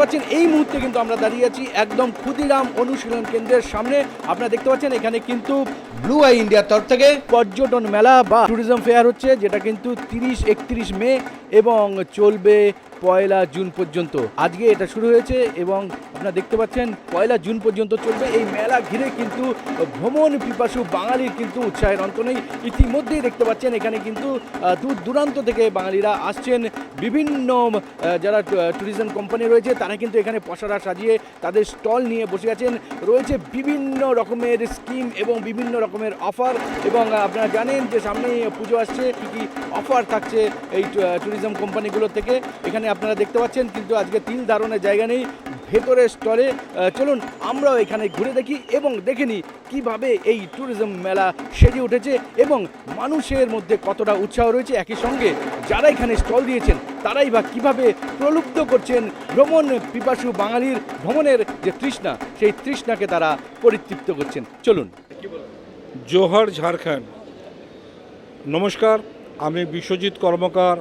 পাচ্ছেন, এই মুহূর্তে কিন্তু আমরা দাঁড়িয়ে আছি একদম ক্ষুদিরাম অনুশীলন কেন্দ্রের সামনে। আপনারা দেখতে পাচ্ছেন, এখানে কিন্তু ব্লু আই ইন্ডিয়ার তরফ থেকে পর্যটন মেলা বা ট্যুরিজম ফেয়ার হচ্ছে, যেটা কিন্তু তিরিশ, একত্রিশ মে এবং চলবে পয়লা জুন পর্যন্ত। আজকে এটা শুরু হয়েছে এবং আপনারা দেখতে পাচ্ছেন, পয়লা জুন পর্যন্ত চলবে এই মেলা ঘিরে কিন্তু ভ্রমণ পিপাসু বাঙালির কিন্তু উৎসাহের অন্ত নেই। ইতিমধ্যেই দেখতে পাচ্ছেন, এখানে কিন্তু দূর দূরান্ত থেকে বাঙালিরা আসছেন। বিভিন্ন যারা ট্যুরিজম কোম্পানি রয়েছে, তারা কিন্তু এখানে পশারা সাজিয়ে তাদের স্টল নিয়ে বসে আছেন। রয়েছে বিভিন্ন রকমের স্কিম এবং বিভিন্ন রকমের অফার এবং আপনারা জানেন যে সামনে পুজো আসছে, কী কী অফার থাকছে এই ট্যুরিজম কোম্পানিগুলো থেকে। এখানে আপনারা দেখতে পাচ্ছেন, কিন্তু আজকে তিল ধারণের জায়গা নেই। ভেতরে স্টলে চলুন আমরাও এখানে ঘুরে দেখি এবং দেখে নিই কীভাবে এই ট্যুরিজম মেলা সেজে উঠেছে এবং মানুষের মধ্যে কতটা উৎসাহ রয়েছে একই সঙ্গে। যারা এখানে স্টল দিয়েছেন, তারাই বা কীভাবে প্রলুব্ধ করছেন ভ্রমণ পিপাসু বাঙালির ভ্রমণের যে তৃষ্ণা, সেই তৃষ্ণাকে তারা পরিতৃপ্ত করছেন। চলুন। জোহর ঝাড়খণ্ড। নমস্কার, আমি Biswajit Karmakar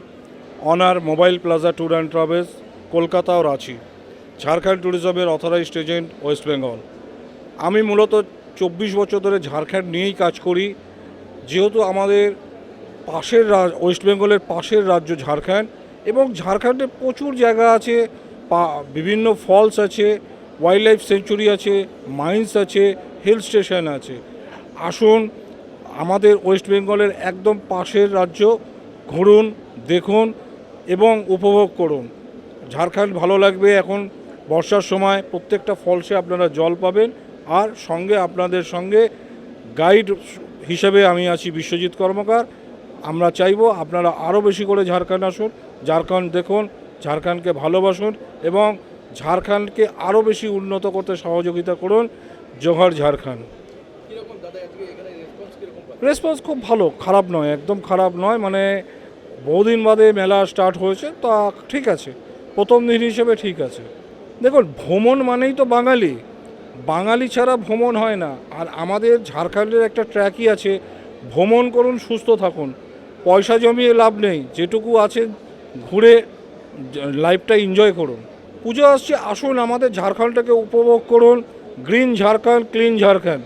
owner mobile plaza tour and travels Kolkata ও রাঁচি ঝাড়খণ্ড ট্যুরিজমের অথরাইজড এজেন্ট ওয়েস্ট বেঙ্গল আমি মূলত চব্বিশ বছর ধরে ঝাড়খণ্ড নিয়েই কাজ করি, যেহেতু আমাদের পাশের ওয়েস্ট বেঙ্গলের পাশের রাজ্য ঝাড়খণ্ড এবং ঝাড়খণ্ডে প্রচুর জায়গা আছে বিভিন্ন ফলস আছে ওয়াইল্ড লাইফ সেঞ্চুরি আছে মাইন্স আছে হিল স্টেশন আছে। আসুন, আমাদের ওয়েস্ট বেঙ্গলের একদম পাশের রাজ্য ঘুরুন, দেখুন এবং উপভোগ করুন। ঝাড়খণ্ড ভালো লাগবে এখন। বর্ষার সময় প্রত্যেকটা ফলসে আপনারা জল পাবেন। আর সঙ্গে আপনাদের সঙ্গে গাইড হিসেবে আমি আছি বিশ্বজিৎ কর্মকার। আমরা চাইব আপনারা আরও বেশি করে ঝাড়খণ্ড আসুন। ঝাড়খণ্ড দেখুন ঝাড়খণ্ডকে ভালোবাসুন এবং ঝাড়খণ্ডকে আরও বেশি উন্নত করতে সহযোগিতা করুন। জোহর ঝাড়খণ্ড। রেসপন্স খুব ভালো খারাপ নয় একদম খারাপ নয়। মানে বহুদিন বাদে মেলা স্টার্ট হয়েছে, তা ঠিক আছে। প্রথম দিন হিসেবে ঠিক আছে। দেখুন, ভ্রমণ মানেই তো বাঙালি। বাঙালি ছাড়া ভ্রমণ হয় না। আর আমাদের ঝাড়খণ্ডের একটা ট্র্যাকই আছে, ভ্রমণ করুন, সুস্থ থাকুন। পয়সা জমিয়ে লাভ নেই, যেটুকু আছে ঘুরে লাইফটা এনজয় করুন। পুজো আসছে, আসুন আমাদের ঝাড়খণ্ডটাকে উপভোগ করুন। Green Jharkhand clean Jharkhand